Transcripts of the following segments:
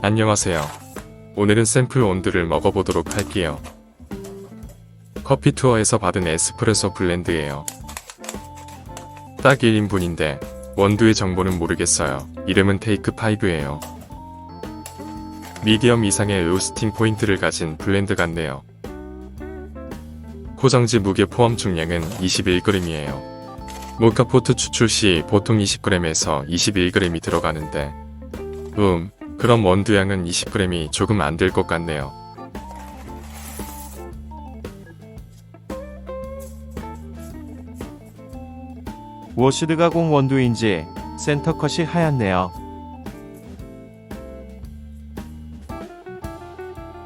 안녕하세요. 오늘은 샘플 원두를 먹어보도록 할게요. 커피 투어에서 받은 에스프레소 블렌드예요. 딱 1인분인데 원두의 정보는 모르겠어요. 이름은 테이크 5예요. 미디엄 이상의 로스팅 포인트를 가진 블렌드 같네요. 포장지 무게 포함 중량은 21g이에요. 모카포트 추출 시 보통 20g에서 21g이 들어가는데 음, 그럼 원두양은 20g이 조금 안 될 것 같네요. 워시드 가공 원두인지 센터컷이 하얗네요.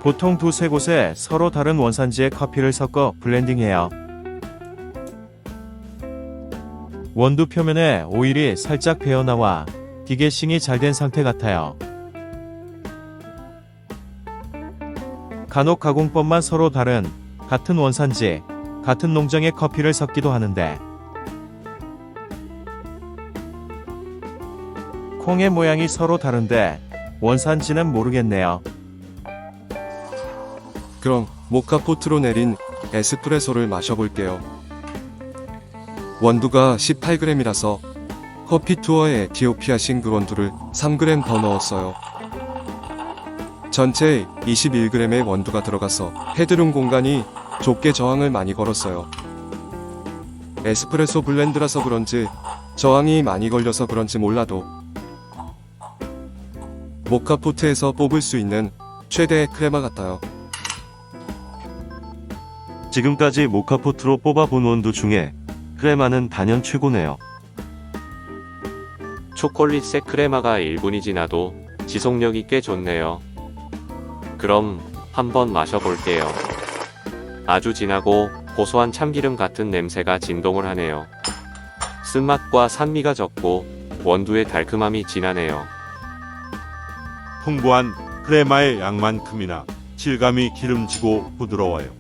보통 두세 곳에 서로 다른 원산지의 커피를 섞어 블렌딩해요. 원두 표면에 오일이 살짝 배어나와 디게싱이 잘 된 상태 같아요. 간혹 가공법만 서로 다른 같은 원산지, 같은 농장의 커피를 섞기도 하는데 콩의 모양이 서로 다른데 원산지는 모르겠네요. 그럼 모카포트로 내린 에스프레소를 마셔볼게요. 원두가 18g이라서 커피 투어에 에티오피아 싱글 원두를 3g 더 넣었어요. 전체 21g의 원두가 들어가서 헤드룸 공간이 좁게 저항을 많이 걸었어요. 에스프레소 블렌드라서 그런지 저항이 많이 걸려서 그런지 몰라도 모카포트에서 뽑을 수 있는 최대의 크레마 같아요. 지금까지 모카포트로 뽑아본 원두 중에 크레마는 단연 최고네요. 초콜릿 색 크레마가 1분이 지나도 지속력이 꽤 좋네요. 그럼 한번 마셔볼게요. 아주 진하고 고소한 참기름 같은 냄새가 진동을 하네요. 쓴맛과 산미가 적고 원두의 달큼함이 진하네요. 풍부한 크레마의 양만큼이나 질감이 기름지고 부드러워요.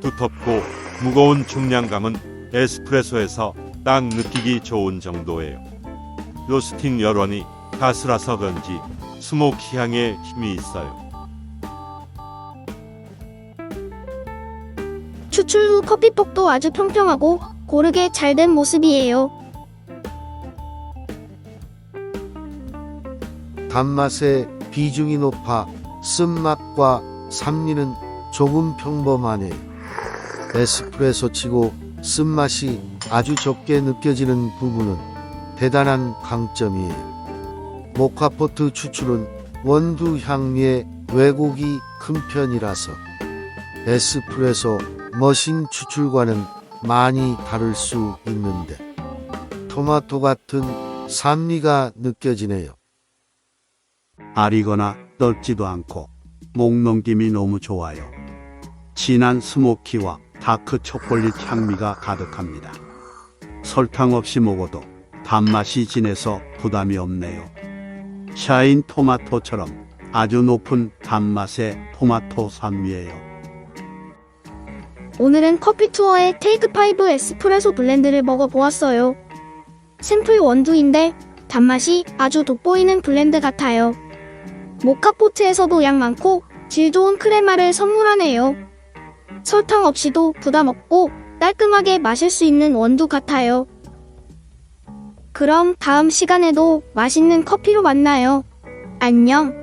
두텁고 무거운 중량감은 에스프레소에서 딱 느끼기 좋은 정도예요. 로스팅 여론이 가스라서 그런지 스모키 향에 힘이 있어요. 추출 후 커피폭도 아주 평평하고 고르게 잘 된 모습이에요. 단맛의 비중이 높아 쓴맛과 산미는 조금 평범하네요. 에스프레소치고 쓴맛이 아주 적게 느껴지는 부분은 대단한 강점이에요. 모카포트 추출은 원두 향미의 왜곡이 큰 편이라서 에스프레소 머신 추출과는 많이 다를 수 있는데 토마토 같은 산미가 느껴지네요. 아리거나 떫지도 않고 목 넘김이 너무 좋아요. 진한 스모키와 다크 초콜릿 향미가 가득합니다. 설탕 없이 먹어도 단맛이 진해서 부담이 없네요. 샤인 토마토처럼 아주 높은 단맛의 토마토 산미예요. 오늘은 커피 투어의 테이크 5 에스프레소 블렌드를 먹어보았어요. 샘플 원두인데 단맛이 아주 돋보이는 블렌드 같아요. 모카포트에서도 양 많고 질 좋은 크레마를 선물하네요. 설탕 없이도 부담 없고 깔끔하게 마실 수 있는 원두 같아요. 그럼 다음 시간에도 맛있는 커피로 만나요. 안녕.